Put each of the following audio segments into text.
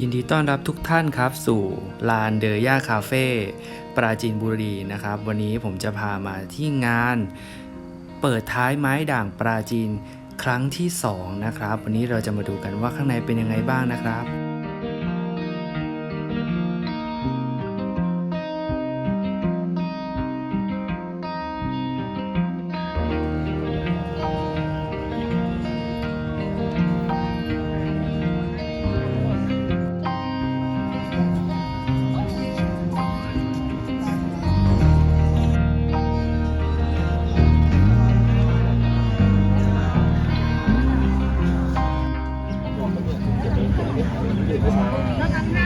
ยินดีต้อนรับทุกท่านครับ สู่ลานเดอย่าคาเฟ่ปราจีนบุรีนะครับ วันนี้ผมจะพามาที่งาน เปิดท้ายไม้ด่างปราจีนครั้งที่ 2 นะครับ วันนี้เราจะมาดูกันว่าข้างในเป็นยังไงบ้างนะครับ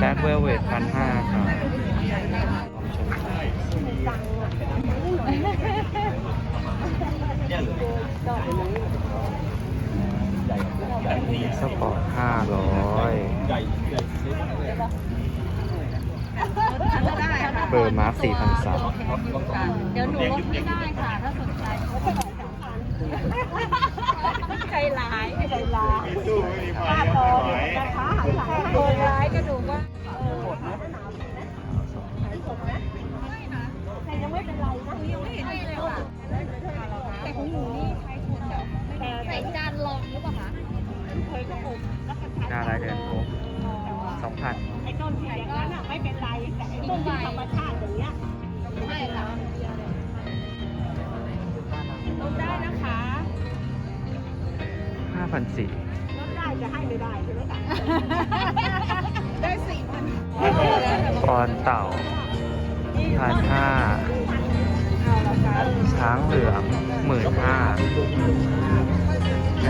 แบ็คเวลเวทพันห้าครับสปอร์ตห้าร้อยเบอร์มาร์คสี่พันสามเดี๋ยวหนูลดให้ได้ค่ะ ถ้าสนใจ ใจร้ายใจร้ายป้าโตนะคะหันหลังโดนร้ายก็ดูว่าแต่ยังไม่เป็นไรนะยังไม่เห็นเลยว่ะแต่ของหนูนี่ใช้คนแบบใส่จานรองหรือเปล่าคะเคยก็อมแล้วก็ใช้น่ารักเกินครบสองพันไอ้ต้นที่อย่างนั้นอะไม่เป็นไรแต่ไอ้ต้นที่ธรรมชาติ พันสี่ลดได้จะให้ไม่ได้ใช่ไหมคะได้สี่พันปอนเต่าพันห้าเอาละค่ะช้างเหลืองหมื่นห้า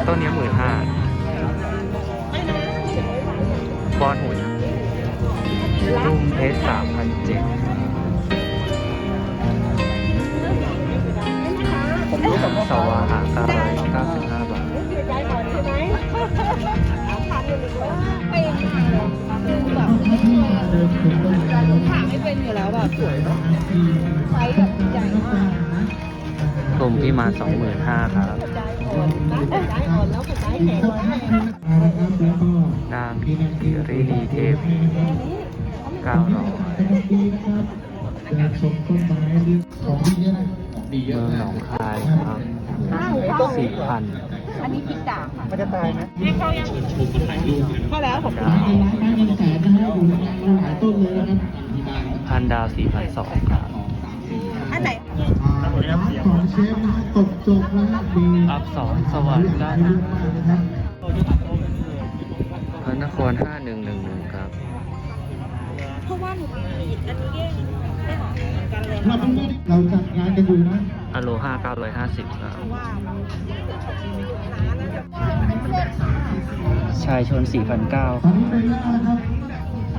ต้นนี้หมื่นห้าบอลหุ่นรุ่มเพชรสามพันเจ็ดผมรู้กับสวาหาเก้าร้อยเก้าสิบห้าบาท เคยถามไม่เป็นอยู่แล้วแบบสวยไซส์แบบใหญ่มากกลุ่มที่มาสองหมื่นห้าครับใจอ่อนใจอ่อนแล้วหัวใจแข็งนางกิรินีเทพเก้าร้อยเมืองหนองคายครับสี่พัน อันนี้พริกด่างค่ะมันจะตายไหมเข้าแล้วผมดาวพันดาวสี่พันสองครับอันไหนของเชฟนะตกจบแล้วครับดีอัพสองสวรรค์ด้านพระนครห้าหนึ่งหนึ่งหนึ่งครับเพราะว่าหนูมีอันนี้เองไม่หอมกันเลยเราเป็นเราจัดงานกันอยู่นะอโลห้าเก้าร้อยห้าสิบครับว่า ชายชน 4,900ตอนนี้เป็นแล้วนะครับ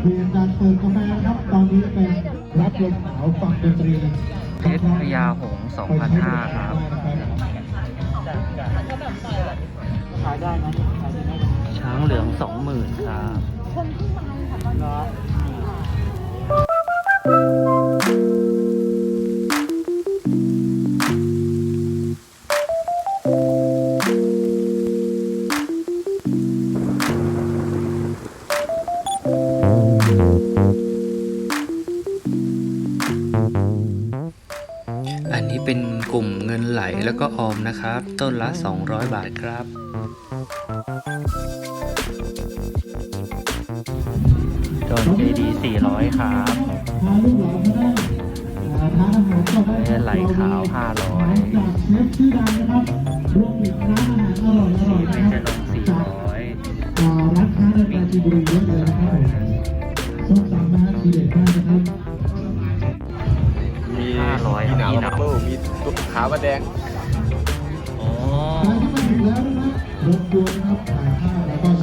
เปลี่ยนการเปิดกาแฟนะครับ ตอนนี้เป็นรับลมหนาวฟังดนตรีเพชรพยาหงสองพันห้าครับขายได้ไหมช้างเหลืองสองหมื่นครับ นะครับ ต้นละ 200 บาทครับโดนเจดี400 ครับพาลูกหลานมาได้อ่าทานอาหารก็ได้เอ้ยไหลขาว 500จากเชฟชื่อดังนะครับรวมถึงร้านอาหารอร่อยอร่อยไม่นะคจะรับลงจาก400อ่าร้านค้าในปราจีนบุรีเยอะเลยนะครับส้มตำนะฮะทีเด็ดมากนะครับมี500มีหนาวมีหบันาวบเบิ้ลมีตุ๊กขาวกระแดง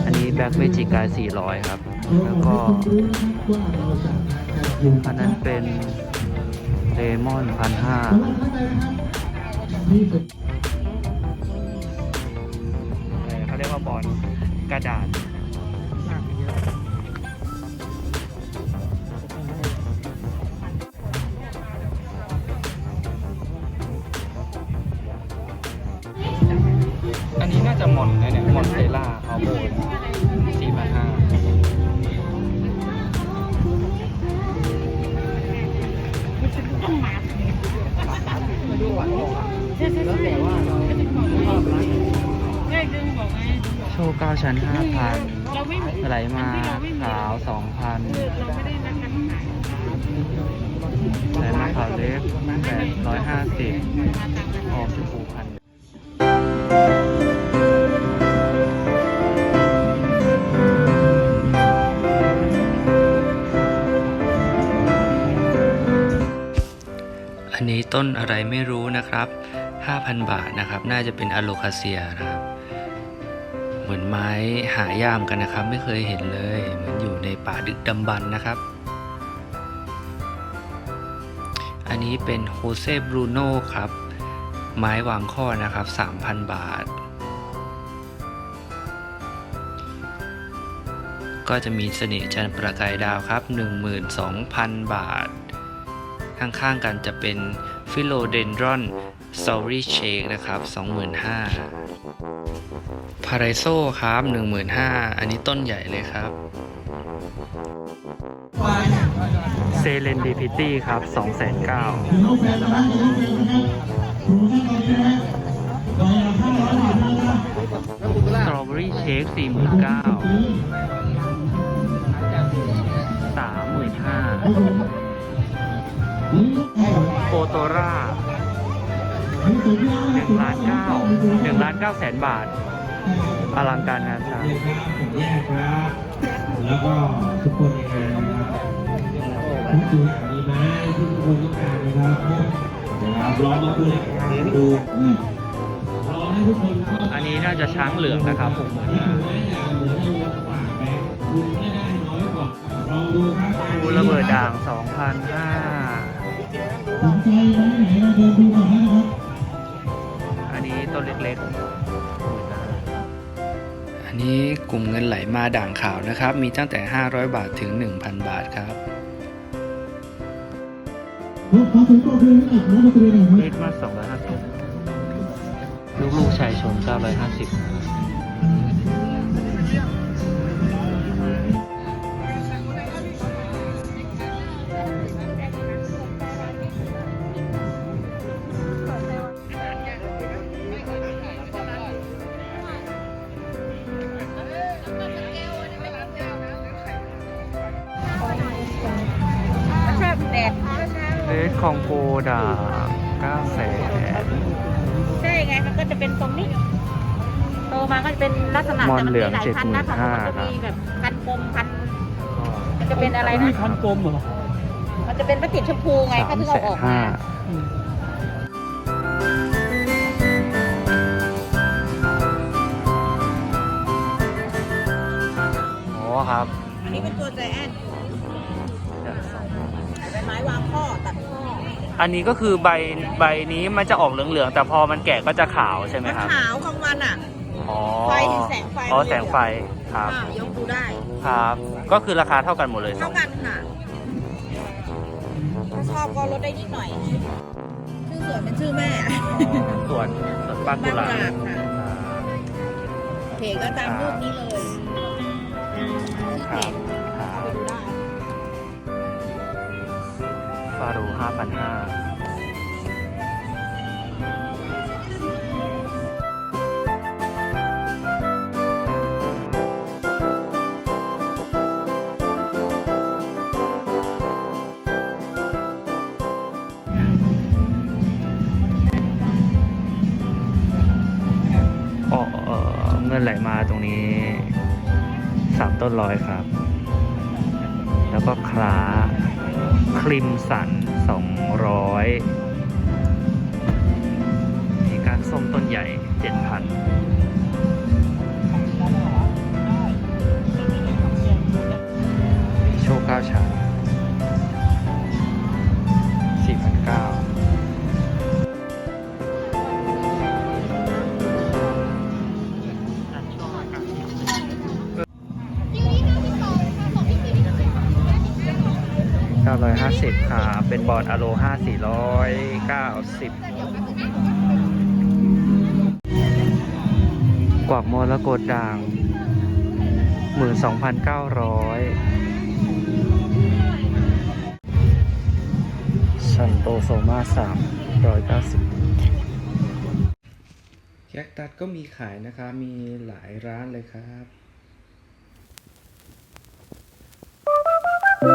อันนี้แบ็คเมจิกา400 ครับ แล้วก็อันนั้นเป็นเลมอนพันห้าเขาเรียกว่าบอลกระดาษ จะหมดเลยเนี่ยมอนเซล่าเอาโบนสี่พันห้าโชว์เก้าชั้นห้าพันไหลมาขาวสองพันไหลมาขาวเล็กแปดร้อยห้าสิบออมชมพูพัน ต้นอะไรไม่รู้นะครับ 5,000 บาทนะครับ น่าจะเป็นอะโลคาเซียนะครับ เหมือนไม้หายามกันนะครับ ไม่เคยเห็นเลย เหมือนอยู่ในป่าดึกดำบรรพ์นะครับ อันนี้เป็นโฮเซบรูโน่ครับ ไม้วางข้อนะครับ 3,000 บาท ก็จะมีเสน่ห์จันประกายดาวครับ 12,000 บาทข้างๆกันจะเป็น ฟิโลเดนดรอนสตอรี่เชคนะครับ 25,000พาราโซครับ 15,000 อันนี้ต้นใหญ่เลยครับเซเลนดิพิตี้ครับ2,900ถือรูปแฟนนะครับถือรูปแฟนนะครับถูกท่านตอนนี้นะครับรอยละห้าร้อยบาทนะครับสตรอเบอรี่เชค49,000 35,000 โฟโตรานี่สุดยอด1ล้าน9 1ล้าน9แสนบาท อลังการงานสร้างแยกครับแล้วก็ทุกคนในงานนะครับทุกจุดมีไม้ที่ทุกคนต้องการนะครับนะครับลองมาคุยกันดูลองให้ทุกคนเข้าอันนี้น่าจะช้างเหลืองนะครับผมไม้อย่างเหมือนเราฝากแบงค์คุณไม่ได้น้อยกว่าลองดูครับคูระเบิดด่าง 2,500 สนใจไม้ไหนเราเดินดูก่อนนะครับอันนี้ต้นเล็กๆ อันนี้กลุ่มเงินไหลมาด่างขาวนะครับ มีตั้งแต่ 500 บาทถึง 1,000 บาทครับขอถึงตัวเพลงให้กับน้องมาตรีหน่อยครับเล็กมา250 ลูกๆชายชน950 องโกด่าง9แสนใช่ไงมันก็จะเป็นตรงนี้โตมาก็จะเป็นลักษณะมอนเหลืองแต่มันมีหลายพันนะ75,000คะมันจะมีแบบพันกลมพันมันจะเป็นอะไรนะพันกลมเหรอมันจะเป็นพลาสติกชมพูไงสาเขามถึงแสเอาอนอกห้ามาอ๋อครับอันนี้เป็นตัวใจแอนเป็นไม้วางข้อตัดข้ ออันนี้ก็คือใบใบนี้มันจะออกเหลืองๆแต่พอมันแก่ก็จะขาวใช่ไหมมันครับขาวกลางวันอะ อ๋อไฟแสงไฟ อ๋อแสงไฟครับอ่ายกดูได้ ครับ ก็คือราคาเท่ากันหมดเลยเท่ากันค่ะ ถ้าชอบก็ลดได้นิดหน่อย ชื่อสวนเป็นชื่อแม่ส่วนส่วนปากุหลาปากุหลาบบค่ะเพจก็ตามรูปนี้เลยครับครัาโรห้าพันห้าเออเงินไหลมาตรงนี้สามต้นร้อยครับ แล้วก็คล้า คริมสัน 200 มีการส้มต้นใหญ่ 7,000โชคเก้าชั้น 950ค่ะ เป็นบอร์ดอโล5 490กวักโมรกตด่าง12,900ชันโตโซมา390โอเคยักษ์ตัดก็มีขายนะครับมีหลายร้านเลยครับจึ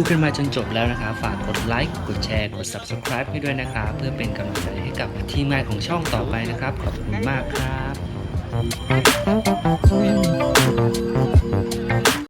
ดูกันมาจนจบแล้วนะคะฝากกดไลค์กดแชร์กด subscribe ให้ด้วยนะคะเพื่อเป็นกำลังใจให้กับทีมงานของช่องต่อไปนะครับ ขอบคุณมากครับ